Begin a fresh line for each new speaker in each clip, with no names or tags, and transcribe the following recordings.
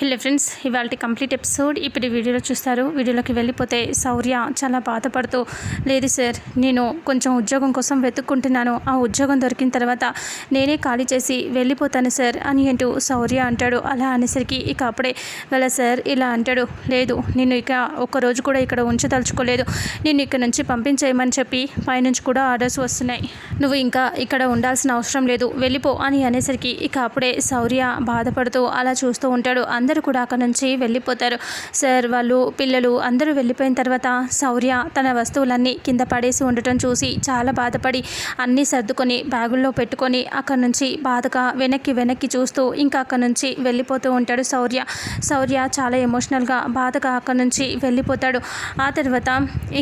Hello friends ఇవాళ complete episode ఇప్పుడు వీడియోలో చూస్తారు. వీడియోలోకి వెళ్ళిపోతే శౌర్య చాలా బాధపడుతూ లేదు సార్ నేను కొంచెం ఉద్యోగం కోసం వెతుక్కుంటున్నాను. ఆ ఉద్యోగం దొరికిన తర్వాత నేనే ఖాళీ చేసి వెళ్ళిపోతాను సార్ అని అంటూ శౌర్య అంటాడు. అలా అనేసరికి ఇక అప్పుడే వెళ్ళ సార్ ఇలా అంటాడు. లేదు నేను ఇక ఒక్కరోజు కూడా ఇక్కడ ఉంచదలుచుకోలేదు. నేను ఇక్కడ నుంచి పంపించేయమని చెప్పి పైనుంచి కూడా ఆర్డర్స్ వస్తున్నాయి. నువ్వు ఇంకా ఇక్కడ ఉండాల్సిన అవసరం లేదు. వెళ్ళిపో అని అనేసరికి ఇక అప్పుడే శౌర్య బాధపడుతూ అలా చూస్తూ ఉంటాడు. అందరూ అందరూ కూడా అక్కడ నుంచి వెళ్ళిపోతారు. సార్ వాళ్ళు పిల్లలు అందరూ వెళ్ళిపోయిన తర్వాత శౌర్య తన వస్తువులన్నీ కింద పడేసి ఉండటం చూసి చాలా బాధపడి అన్నీ సర్దుకొని బ్యాగుల్లో పెట్టుకొని అక్కడ నుంచి బాధగా వెనక్కి వెనక్కి చూస్తూ ఇంకా అక్కడ నుంచి వెళ్ళిపోతూ ఉంటాడు శౌర్య శౌర్య చాలా ఎమోషనల్గా బాధగా అక్కడ నుంచి వెళ్ళిపోతాడు. ఆ తర్వాత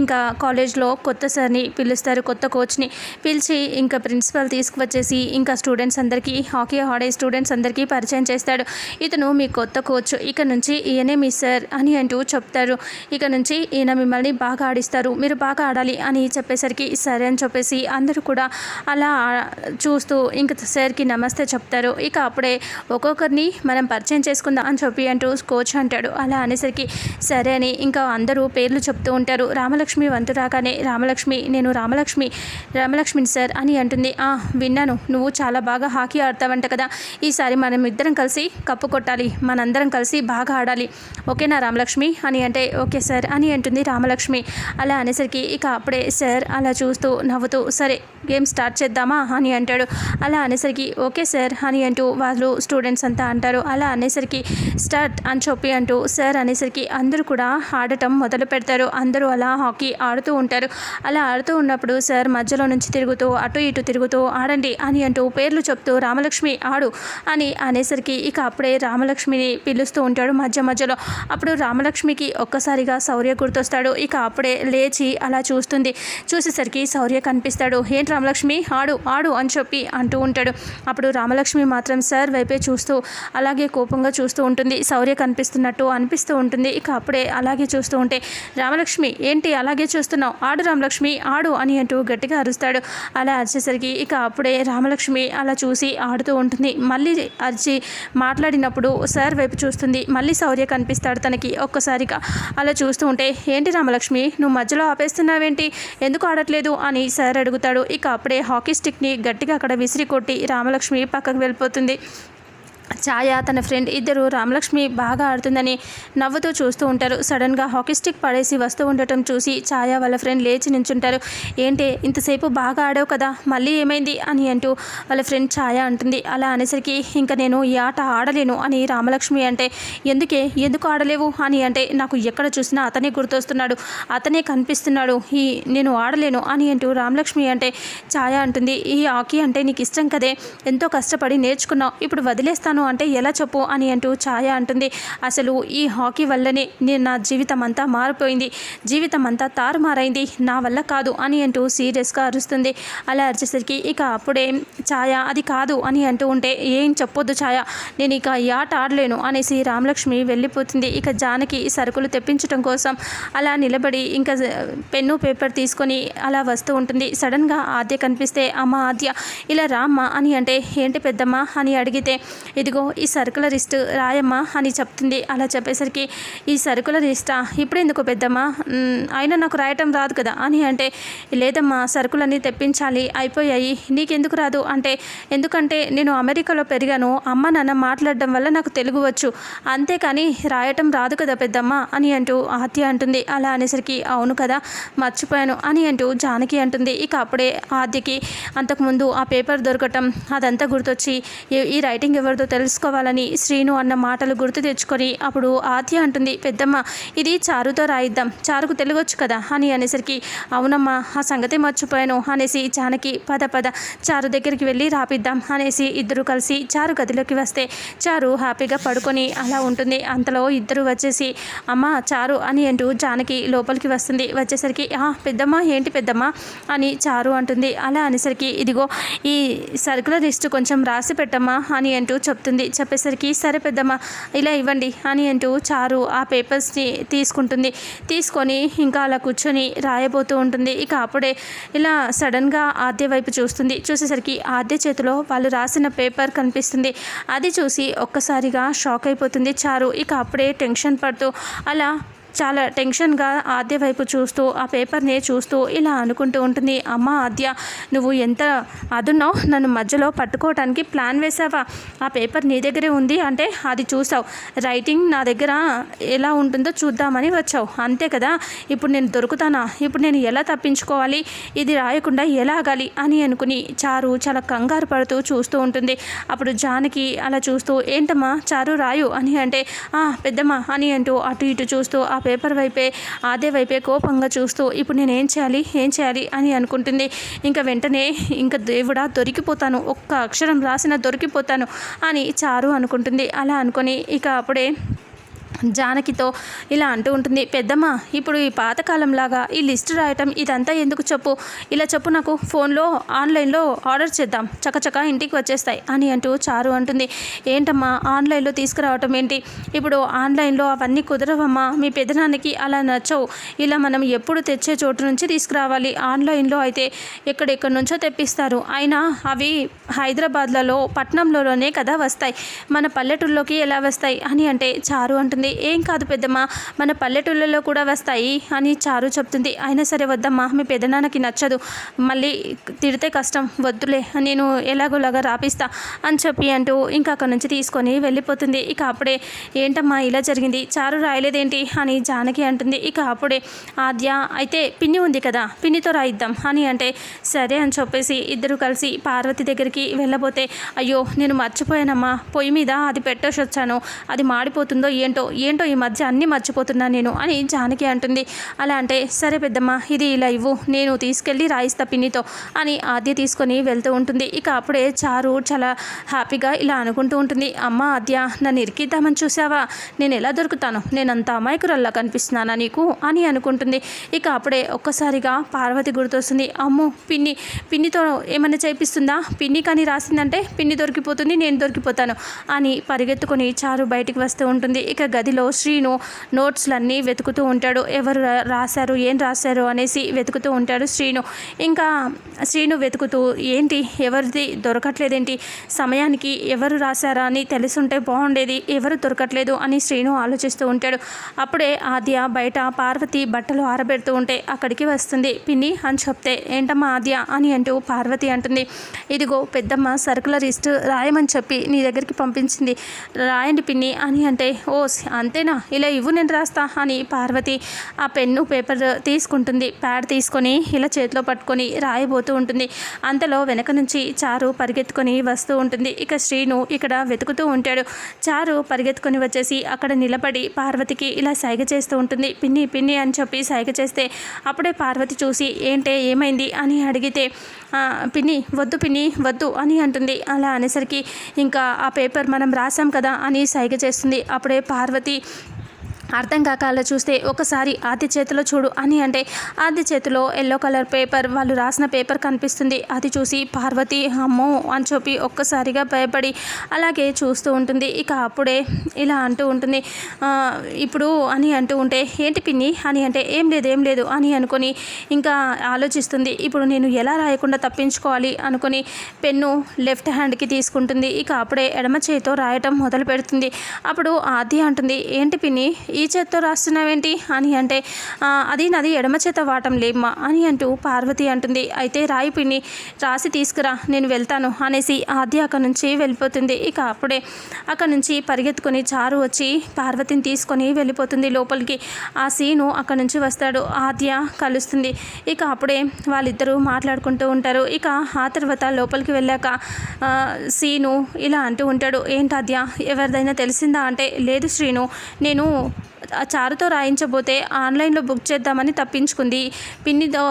ఇంకా కాలేజ్లో కొత్త సార్ని పిలుస్తారు కొత్త కోచ్ని పిలిచి ఇంకా ప్రిన్సిపల్ తీసుకువచ్చేసి ఇంకా స్టూడెంట్స్ అందరికీ హాకీ ఆడే స్టూడెంట్స్ అందరికీ పరిచయం చేస్తాడు. ఇతను మీ కొత్త కోచ్ ఇక నుంచి ఈయనే మీ సార్ అని అంటూ చెప్తారు. ఇక నుంచి ఈయన మిమ్మల్ని బాగా ఆడిస్తారు. మీరు బాగా ఆడాలి అని చెప్పేసరికి సరే అని చెప్పేసి అందరూ కూడా అలా చూస్తూ ఇంక సార్కి నమస్తే చెప్తారు. ఇక అప్పుడే ఒక్కొక్కరిని మనం పరిచయం చేసుకుందాం అని చెప్పి అంటూ కోచ్ అంటాడు. అలా అనేసరికి సరే అని ఇంకా అందరూ పేర్లు చెప్తూ ఉంటారు. రామలక్ష్మి వంతు రాగానే రామలక్ష్మి నేను రామలక్ష్మి రామలక్ష్మిని సార్ అని అంటుంది. "ఆ, విన్నాను. నువ్వు చాలా బాగా హాకీ ఆడతావంట కదా. ఈసారి మనం ఇద్దరం కలిసి కప్పు కొట్టాలి. మనందరం కలిసి బాగా ఆడాలి. ఓకేనా రామలక్ష్మి? అని అంటే ఓకే సార్ అని అంటుంది రామలక్ష్మి. అలా అనేసరికి ఇక అప్పుడే సార్ అలా చూస్తూ నవ్వుతూ సరే గేమ్ స్టార్ట్ చేద్దామా అని అంటాడు. అలా అనేసరికి ఓకే సార్ అని అంటూ వాళ్ళు స్టూడెంట్స్ అంతా అంటారు. అలా అనేసరికి స్టార్ట్ అని చెప్పి అంటూ సార్ అనేసరికి అందరూ కూడా ఆడటం మొదలు పెడతారు. అందరూ అలా హాకీ ఆడుతూ ఉంటారు. అలా ఆడుతూ ఉన్నప్పుడు సార్ మధ్యలో నుంచి తిరుగుతూ అటు ఇటు తిరుగుతూ ఆడండి అని అంటూ పేర్లు చెప్తూ రామలక్ష్మి ఆడు అని అనేసరికి ఇక అప్పుడే రామలక్ష్మిని పిలుస్తూ ఉంటాడు మధ్య మధ్యలో. అప్పుడు రామలక్ష్మికి ఒక్కసారిగా శౌర్య గుర్తొస్తాడు. ఇక అప్పుడే లేచి అలా చూస్తుంది. చూసేసరికి శౌర్య కనిపిస్తాడు. ఏంటి రామలక్ష్మి? ఆడు ఆడు అని చెప్పి అంటూ ఉంటాడు. అప్పుడు రామలక్ష్మి మాత్రం సార్ వైపే చూస్తూ అలాగే కోపంగా చూస్తూ ఉంటుంది. శౌర్య కనిపిస్తున్నట్టు అనిపిస్తూ ఉంటుంది. ఇక అప్పుడే అలాగే చూస్తూ ఉంటే రామలక్ష్మి ఏంటి అలాగే చూస్తున్నావు? ఆడు రామలక్ష్మి ఆడు అని అంటూ గట్టిగా అరుస్తాడు. అలా అరిచేసరికి ఇక అప్పుడే రామలక్ష్మి అలా చూసి ఆడుతూ ఉంటుంది. మళ్ళీ అరిచి మాట్లాడినప్పుడు సార్ వైపు చూస్తుంది. మళ్ళీ శౌర్య కనిపిస్తాడు తనకి ఒక్కసారిగా. అలా చూస్తూ ఉంటే ఏంటి రామలక్ష్మి నువ్వు మధ్యలో ఆపేస్తున్నావేంటి? ఎందుకు ఆడట్లేదు? అని సార్ అడుగుతాడు. ఇక అప్పుడే హాకీ స్టిక్ని గట్టిగా అక్కడ విసిరి కొట్టి రామలక్ష్మి పక్కకు వెళ్ళిపోతుంది. ఛాయ తన ఫ్రెండ్ ఇద్దరు రామలక్ష్మి బాగా ఆడుతుందని నవ్వుతూ చూస్తూ ఉంటారు. సడన్గా హాకీ స్టిక్ పడేసి వస్తూ ఉండటం చూసి ఛాయ వాళ్ళ ఫ్రెండ్ లేచి నించుంటారు. ఏంటి ఇంతసేపు బాగా ఆడావు కదా మళ్ళీ ఏమైంది? అని అంటూ వాళ్ళ ఫ్రెండ్ ఛాయ అంటుంది. అలా అనేసరికి ఇంకా నేను ఈ ఆట ఆడలేను అని రామలక్ష్మి అంటే ఎందుకే? ఎందుకు ఆడలేవు? అని అంటే నాకు ఎక్కడ చూసినా అతనే గుర్తొస్తున్నాడు. అతనే కనిపిస్తున్నాడు. ఈ నేను ఆడలేను అని అంటూ రామలక్ష్మి అంటే ఛాయ అంటుంది. ఈ హాకీ అంటే నీకు ఇష్టం కదే? ఎంతో కష్టపడి నేర్చుకున్నావు. ఇప్పుడు వదిలేస్తాను అంటే ఎలా చెప్పు అని అంటూ ఛాయ అంటుంది. అసలు ఈ హాకీ వల్లనే నేను నా జీవితం అంతా మారిపోయింది. జీవితం అంతా తారుమారైంది. నా వల్ల కాదు అని అంటూ సీరియస్గా అరుస్తుంది. అలా అరిచేసరికి ఇక అప్పుడే ఛాయ అది కాదు అని అంటూ ఉంటే ఏం చెప్పొద్దు ఛాయ నేను ఇక ఈ ఆట ఆడలేను అనేసి రామలక్ష్మి వెళ్ళిపోతుంది. ఇక జానకి సరుకులు తెప్పించడం కోసం అలా నిలబడి ఇంకా పెన్ను పేపర్ తీసుకొని అలా వస్తూ ఉంటుంది. సడన్గా ఆద్య కనిపిస్తే అమ్మ ఆద్య ఇలా రామ్మ అని అంటే ఏంటి పెద్దమ్మ అని అడిగితే ఇదిగో ఈ సరుకుల లిస్ట్ రాయమ్మా అని చెప్తుంది. అలా చెప్పేసరికి ఈ సరుకుల లిస్టా ఇప్పుడు ఎందుకు పెద్దమ్మ? అయినా నాకు రాయటం రాదు కదా? అని అంటే లేదమ్మా సరుకులన్నీ తెప్పించాలి అయిపోయాయి. నీకెందుకు రాదు? అంటే ఎందుకంటే నేను అమెరికాలో పెరిగాను అమ్మ నాన్న మాట్లాడడం వల్ల నాకు తెలుగు వచ్చు. అంతేకాని రాయటం రాదు కదా పెద్దమ్మ? అని అంటూ ఆత్య అంటుంది. అలా అనేసరికి అవును కదా మర్చిపోయాను. అని అంటూ జానకి అంటుంది. ఇక అప్పుడే ఆద్యకి అంతకుముందు ఆ పేపర్ దొరకటం అదంతా గుర్తొచ్చి ఈ- ఈ రైటింగ్ ఎవరిదో తెలుసుకోవాలని శ్రీను అన్న మాటలు గుర్తు తెచ్చుకొని అప్పుడు ఆద్య అంటుంది పెద్దమ్మ ఇది చారుతో రాయిద్దాం. చారుకు తెలుగొచ్చు కదా? అని అనేసరికి అవునమ్మా ఆ సంగతి మర్చిపోయాను అనేసి జానకి పద పద చారు దగ్గరికి వెళ్ళి రాపిద్దాం అనేసి ఇద్దరు కలిసి చారు గదిలోకి వస్తే చారు హ్యాపీగా పడుకొని అలా ఉంటుంది. అంతలో ఇద్దరు వచ్చేసి అమ్మ చారు అని అంటూ జానకి లోపలికి వస్తుంది. వచ్చేసరికి "ఆ, పెద్దమ్మ ఏంటి పెద్దమ్మ? అని చారు అంటుంది. అలా అనేసరికి ఇదిగో ఈ సరుకుల లిస్టు కొంచెం రాసి పెట్టమ్మా అని అంటూ చెప్తుంది. చెప్తుంది చెప్పేసరికి సరే పెద్దమ్మ ఇలా ఇవ్వండి అని అంటూ చారు ఆ పేపర్స్ని తీసుకుంటుంది. తీసుకొని ఇంకా అలా కూర్చొని రాయబోతూ ఉంటుంది. ఇక అప్పుడే ఇలా సడన్గా ఆద్య వైపు చూస్తుంది. చూసేసరికి ఆద్య చేతిలో వాళ్ళు రాసిన పేపర్ కనిపిస్తుంది. అది చూసి ఒక్కసారిగా షాక్ అయిపోతుంది చారు. ఇక అప్పుడే టెన్షన్ పడుతూ అలా చాలా టెన్షన్గా ఆద్య వైపు చూస్తూ ఆ పేపర్ని చూస్తూ ఇలా అనుకుంటూ ఉంటుంది అమ్మ ఆద్య నువ్వు ఎంత అదున్నావు నన్ను మధ్యలో పట్టుకోవటానికి ప్లాన్ వేసావా ఆ పేపర్ నీ దగ్గరే ఉంది అంటే అది చూసావు. రైటింగ్ నా దగ్గర ఎలా ఉంటుందో చూద్దామని వచ్చావు. అంతే కదా? ఇప్పుడు నేను దొరుకుతానా? ఇప్పుడు నేను ఎలా తప్పించుకోవాలి? ఇది రాయకుండా ఎలా ఆగాలి? అని అనుకుని చారు చాలా కంగారు పడుతూ చూస్తూ ఉంటుంది. అప్పుడు జానకి అలా చూస్తూ ఏంటమ్మా చారు రాయు అని అంటే "ఆ, పెద్దమ్మ అని అంటూ అటు ఇటు చూస్తూ ఆ ఆ పేపర్ వైపే అదే వైపే కోపంగా చూస్తూ ఇప్పుడు నేను ఏం చేయాలి? ఏం చేయాలి? అని అనుకుంటుంది. ఇంకా వెంటనే ఇంకా దేవుడా దొరికిపోతాను. ఒక్క అక్షరం రాసిన దొరికిపోతాను అని చారు అనుకుంటుంది. అలా అనుకొని ఇక అప్పుడే జానకితో ఇలా అంటూ ఉంటుంది పెద్దమ్మ ఇప్పుడు ఈ పాతకాలంలాగా ఈ లిస్ట్ రాయటం ఇదంతా ఎందుకు చెప్పు? ఇలా చెప్పు నాకు ఫోన్లో ఆన్లైన్లో ఆర్డర్ చేద్దాం చకచక ఇంటికి వచ్చేస్తాయి అని అంటూ చారు అంటుంది. ఏంటమ్మా ఆన్లైన్లో తీసుకురావటం ఏంటి? ఇప్పుడు ఆన్లైన్లో అవన్నీ కుదరవమ్మా మీ పెదనాన్నకి అలా నచ్చవు. ఇలా మనం ఎప్పుడు తెచ్చే చోటు నుంచి తీసుకురావాలి? ఆన్లైన్లో అయితే ఎక్కడెక్కడి నుంచో తెప్పిస్తారు. అయినా అవి హైదరాబాద్లలో పట్నంలోనే కదా వస్తాయి. మన పల్లెటూళ్ళలోకి ఎలా వస్తాయి? అని అంటే చారు అంటుంది. ఏం కాదు పెద్దమ్మ మన పల్లెటూళ్ళలో కూడా వస్తాయి అని చారు చెప్తుంది. అయినా సరే వద్దమ్మా మీ పెదనాన్నకి నచ్చదు. మళ్ళీ తిడితే కష్టం. వద్దులే నేను ఎలాగోలాగా రాపిస్తా అని చెప్పి అంటూ ఇంకా అక్కడ నుంచి తీసుకొని వెళ్ళిపోతుంది. ఇక అప్పుడే ఏంటమ్మా ఇలా జరిగింది? చారు రాయలేదేంటి? అని జానకి అంటుంది. ఇక అప్పుడే ఆద్య అయితే పిన్ని ఉంది కదా పిన్నితో రాయిద్దాం అని అంటే సరే అని చెప్పేసి ఇద్దరు కలిసి పార్వతి దగ్గరికి వెళ్ళబోతే అయ్యో నేను మర్చిపోయానమ్మా. పొయ్యి మీద అది పెట్టేసి వచ్చాను. అది మాడిపోతుందో ఏంటో ఏంటో ఈ మధ్య అన్నీ మర్చిపోతున్నాను నేను అని జానకి అంటుంది. అలా అంటే సరే పెద్దమ్మ ఇది ఇలా ఇవ్వు నేను తీసుకెళ్ళి రాయిస్తా పిన్నితో అని ఆద్య తీసుకొని వెళ్తూ ఉంటుంది. ఇక అప్పుడే చారు చాలా హ్యాపీగా ఇలా అనుకుంటూ ఉంటుంది. అమ్మ ఆద్య నన్ను ఇరికిద్దామని చూసావా? నేను ఎలా దొరుకుతాను? నేను అంత అమాయకురల్లా కనిపిస్తున్నానా నీకు? అని అనుకుంటుంది. ఇక అప్పుడే ఒక్కసారిగా పార్వతి గుర్తొస్తుంది. అమ్మో పిన్ని పిన్నితో ఏమైనా చేపిస్తుందా పిన్ని కానీ రాసిందంటే పిన్ని దొరికిపోతుంది నేను దొరికిపోతాను అని పరిగెత్తుకొని చారు బయటికి వస్తూ ఉంటుంది. ఇక గది గదిలో శ్రీను నోట్స్లన్నీ వెతుకుతూ ఉంటాడు. ఎవరు రా- రాశారు? ఏం రాశారు? అనేసి వెతుకుతూ ఉంటాడు శ్రీను. ఇంకా శ్రీను వెతుకుతూ ఏంటి? ఎవరిది దొరకట్లేదేంటి? సమయానికి ఎవరు రాశారా? అని తెలుసుంటే బాగుండేది ఎవరు దొరకట్లేదు? అని శ్రీను ఆలోచిస్తూ ఉంటాడు. అప్పుడే ఆద్య బయట పార్వతి బట్టలు ఆరబెడుతూ ఉంటే అక్కడికి వస్తుంది. పిన్ని అని చెప్తే ఏంటమ్మా ఆద్య? అని అంటూ పార్వతి అంటుంది. ఇదిగో పెద్దమ్మ సర్కులర్ లిస్ట్ రాయమని చెప్పి నీ దగ్గరికి పంపించింది. రాయండి పిన్ని అని అంటే ఓ అంతేనా? ఇలా ఇవ్వు నేను రాస్తా అని పార్వతి ఆ పెన్ను పేపర్ తీసుకుంటుంది. ప్యాడ్ తీసుకొని ఇలా చేతిలో పట్టుకొని రాయబోతూ ఉంటుంది. అంతలో వెనక నుంచి చారు పరిగెత్తుకొని వస్తూ ఉంటుంది. ఇక శ్రీను ఇక్కడ వెతుకుతూ ఉంటాడు. చారు పరిగెత్తుకొని వచ్చేసి అక్కడ నిలబడి పార్వతికి ఇలా సైగ చేస్తూ ఉంటుంది. పిన్ని పిన్ని అని చెప్పి సైగ చేస్తే అప్పుడే పార్వతి చూసి ఏంటే ఏమైంది? అని అడిగితే పిన్ని వద్దు పిన్ని వద్దు అని అంటుంది. అలా అనేసరికి ఇంకా ఆ పేపర్ మనం రాసాం కదా అని సైగ చేస్తుంది. అప్పుడే పార్వతి ಪ್ರತಿ అర్థం కాక అలా చూస్తే ఒకసారి ఆది చేతిలో చూడు అని అంటే ఆది చేతిలో ఎల్లో కలర్ పేపర్ వాళ్ళు రాసిన పేపర్ కనిపిస్తుంది. అది చూసి పార్వతి అమ్మో అని చెప్పి ఒక్కసారిగా భయపడి అలాగే చూస్తూ ఉంటుంది. ఇక అప్పుడే ఇలా అంటూ ఉంటుంది. ఇప్పుడు అని అంటూ ఉంటే ఏంటి పిన్ని? అని అంటే ఏం లేదు ఏం లేదు అని అనుకొని ఇంకా ఆలోచిస్తుంది. ఇప్పుడు నేను ఎలా రాయకుండా తప్పించుకోవాలి? అనుకొని పెన్ను లెఫ్ట్ హ్యాండ్కి తీసుకుంటుంది. ఇక అప్పుడే ఎడమ చేతితో రాయటం మొదలు పెడుతుంది అప్పుడు ఆది అంటుంది ఏంటి పిన్ని? ఈ చేత్తో రాస్తున్నావేంటి? అని అంటే అది నాది ఎడమ చేత వాటం లేమ్మా అని అంటూ పార్వతి అంటుంది. అయితే రాయి పిన్ని రాసి తీసుకురా నేను వెళ్తాను అనేసి ఆద్య అక్కడి నుంచి వెళ్ళిపోతుంది. ఇక అప్పుడే అక్కడి నుంచి పరిగెత్తుకొని చారు వచ్చి పార్వతిని తీసుకొని వెళ్ళిపోతుంది లోపలికి. ఆ సీను అక్కడి నుంచి వస్తాడు. ఆద్య కలుస్తుంది. ఇక అప్పుడే వాళ్ళిద్దరూ మాట్లాడుకుంటూ ఉంటారు. ఇక ఆ తర్వాత లోపలికి వెళ్ళాక సీను ఇలా అంటూ ఉంటాడు. ఏంటి ఆద్య ఎవరిదైనా తెలిసిందా? అంటే లేదు శ్రీను నేను చారుతో రాయించబోతే ఆన్లైన్లో బుక్ చేద్దామని తప్పించుకుంది. పిన్నితో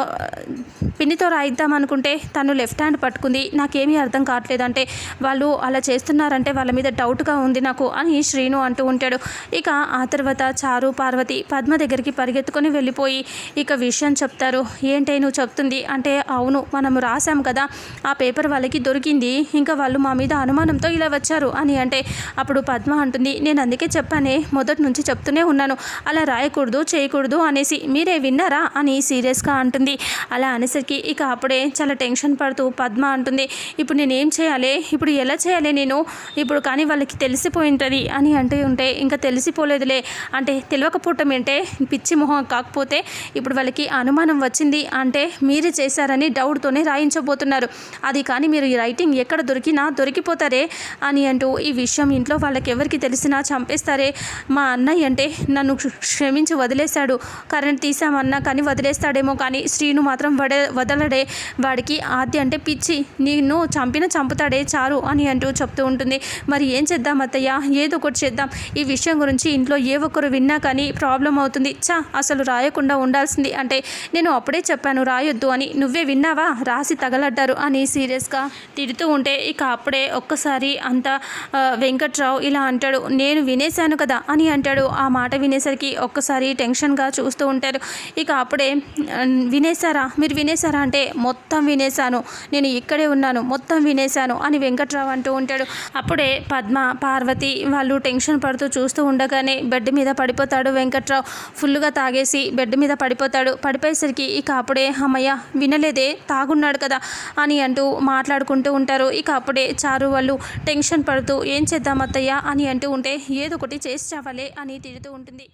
పిన్నితో రాయిద్దాం అనుకుంటే తను లెఫ్ట్ హ్యాండ్ పట్టుకుంది. నాకేమీ అర్థం కావట్లేదు అంటే వాళ్ళు అలా చేస్తున్నారంటే వాళ్ళ మీద డౌట్గా ఉంది నాకు అని శ్రీను అంటూ ఉంటాడు. ఇక ఆ తర్వాత చారు పార్వతి పద్మ దగ్గరికి పరిగెత్తుకొని వెళ్ళిపోయి ఇక విషయం చెప్తారు. ఏంటే నువ్వు చెప్తుంది? అంటే అవును మనం రాసాం కదా ఆ పేపర్ వాళ్ళకి దొరికింది. ఇంకా వాళ్ళు మా మీద అనుమానంతో ఇలా వచ్చారు అని అంటే అప్పుడు పద్మ అంటుంది. నేను అందుకే చెప్పానే మొదటి నుంచి చెప్తూనే ఉన్నాను అలా రాయకూడదు చేయకూడదు అనేసి మీరే విన్నారా అని సీరియస్గా అంటుంది. అలా అనేసరికి ఇక అప్పుడే చాలా టెన్షన్ పడుతూ పద్మ అంటుంది ఇప్పుడు నేను ఏం చేయాలి? ఇప్పుడు ఎలా చేయాలి నేను? ఇప్పుడు కానీ వాళ్ళకి తెలిసిపోయింటుంది అని అంటూ ఉంటే ఇంకా తెలిసిపోలేదులే. అంటే తెలియకపోవటం ఏంటే? పిచ్చి మొహం కాకపోతే ఇప్పుడు వాళ్ళకి అనుమానం వచ్చింది అంటే మీరే చేశారని డౌట్తోనే రాయించబోతున్నారు. అది కానీ మీరు ఈ రైటింగ్ ఎక్కడ దొరికినా దొరికిపోతారే అని అంటూ ఈ విషయం ఇంట్లో వాళ్ళకి ఎవరికి తెలిసినా చంపేస్తారే. మా అన్నయ్య అంటే నన్ను క్షమించి వదిలేశాడు. కరెంట్ తీసామన్నా కానీ వదిలేస్తాడేమో కానీ శ్రీను మాత్రం వడ వదలడే వాడికి ఆద్య అంటే పిచ్చి. నిన్ను చంపిన చంపుతాడే చారు అని అంటూ చెప్తూ ఉంటుంది. మరి ఏం చేద్దాం అత్తయ్య? ఏదో ఒకటి చేద్దాం. ఈ విషయం గురించి ఇంట్లో ఏ ఒక్కరు విన్నా కానీ ప్రాబ్లం అవుతుంది. చా అసలు రాయకుండా ఉండాల్సింది. అంటే నేను అప్పుడే చెప్పాను రాయొద్దు అని. నువ్వే విన్నావా? రాసి తగలడ్డారు అని సీరియస్గా తిడుతూ ఉంటే ఇక అప్పుడే ఒక్కసారి అంత వెంకట్రావు ఇలా అంటాడు. నేను వినేశాను కదా అని అంటాడు. ఆ మాట వినేసరికి ఒక్కసారి టెన్షన్గా చూస్తూ ఉంటారు. ఇక అప్పుడే వినేశారా? మీరు వినేశారా? అంటే మొత్తం వినేశాను. నేను ఇక్కడే ఉన్నాను. మొత్తం వినేశాను అని వెంకట్రావు అంటూ ఉంటాడు. అప్పుడే పద్మ పార్వతి వాళ్ళు టెన్షన్ పడుతూ చూస్తూ ఉండగానే బెడ్ మీద పడిపోతాడు వెంకట్రావు. ఫుల్గా తాగేసి బెడ్ మీద పడిపోతాడు. పడిపోయేసరికి ఇక అప్పుడే అమ్మయ్య వినలేదే తాగున్నాడు కదా అని అంటూ మాట్లాడుకుంటూ ఉంటారు. ఇక అప్పుడే చారు వాళ్ళు టెన్షన్ పడుతూ ఏం చేద్దాం అత్తయ్య అని అంటూ ఉంటే ఏదో ఒకటి చేసి చావాలే అని తిడుతూ ఉంటుంది. ఉంది